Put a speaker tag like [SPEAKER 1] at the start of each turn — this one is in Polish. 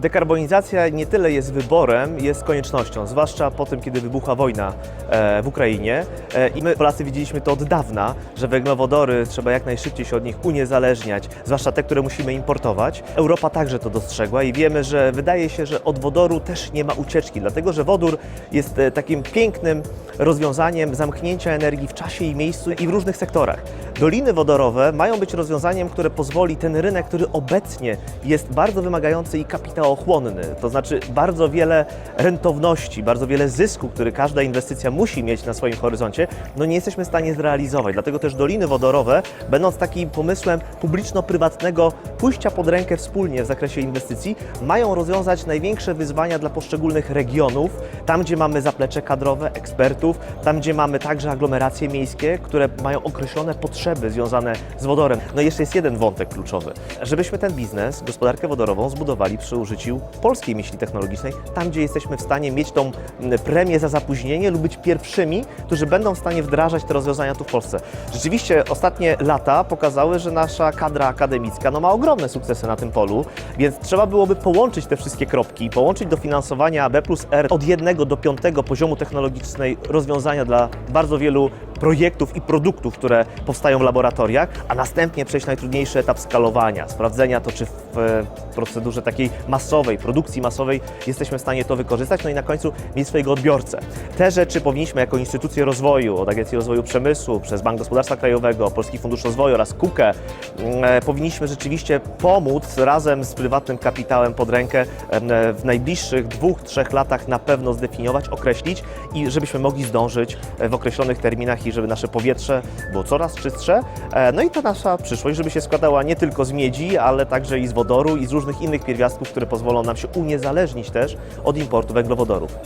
[SPEAKER 1] Dekarbonizacja nie tyle jest wyborem, jest koniecznością, zwłaszcza po tym, kiedy wybuchła wojna e, w Ukrainie. E, I my, Polacy, wiedzieliśmy to od dawna, że węglowodory trzeba jak najszybciej się od nich uniezależniać, zwłaszcza te, które musimy importować. Europa także to dostrzegła i wiemy, że wydaje się, że od wodoru też nie ma ucieczki, dlatego że wodór jest e, takim pięknym rozwiązaniem zamknięcia energii w czasie i miejscu i w różnych sektorach. Doliny wodorowe mają być rozwiązaniem, które pozwoli ten rynek, który obecnie jest bardzo wymagający i kapitałochłonny, to znaczy bardzo wiele rentowności, bardzo wiele zysku, który każda inwestycja musi mieć na swoim horyzoncie, no nie jesteśmy w stanie zrealizować. Dlatego też doliny wodorowe, będąc takim pomysłem publiczno-prywatnego pójścia pod rękę wspólnie w zakresie inwestycji, mają rozwiązać największe wyzwania dla poszczególnych regionów, tam gdzie mamy zaplecze kadrowe, ekspertów, tam gdzie mamy także aglomeracje miejskie, które mają określone potrzeby związane z wodorem. No i jeszcze jest jeden wątek kluczowy, żebyśmy ten biznes, gospodarkę wodorową zbudowali przy użyciu polskiej myśli technologicznej, tam gdzie jesteśmy w stanie mieć tą mm, premię za zapóźnienie lub być pierwszymi, którzy będą w stanie wdrażać te rozwiązania tu w Polsce. Rzeczywiście ostatnie lata pokazały, że nasza kadra akademicka no, ma ogromne sukcesy na tym polu, więc trzeba byłoby połączyć te wszystkie kropki, połączyć dofinansowania B plus R od jednego do piątego poziomu technologicznej rozwiązania dla bardzo wielu projektów i produktów, które powstają w laboratoriach, a następnie przejść najtrudniejszy etap skalowania, sprawdzenia to, czy w e, procedurze takiej masowej, produkcji masowej jesteśmy w stanie to wykorzystać, no i na końcu mieć swojego odbiorcę. Te rzeczy powinniśmy jako instytucje rozwoju, od Agencji Rozwoju Przemysłu, przez Bank Gospodarstwa Krajowego, Polski Fundusz Rozwoju oraz KUKE, mm, e, powinniśmy rzeczywiście pomóc razem z prywatnym kapitałem pod rękę e, w najbliższych dwóch, trzech latach na pewno zdefiniować, określić i żebyśmy mogli zdążyć w określonych terminach i żeby nasze powietrze było coraz czystsze. E, No i ta nasza przyszłość, żeby się składała nie tylko z miedzi, ale także i z wodoru i z różnych innych pierwiastków, które pozwolą nam się uniezależnić też od importu węglowodorów.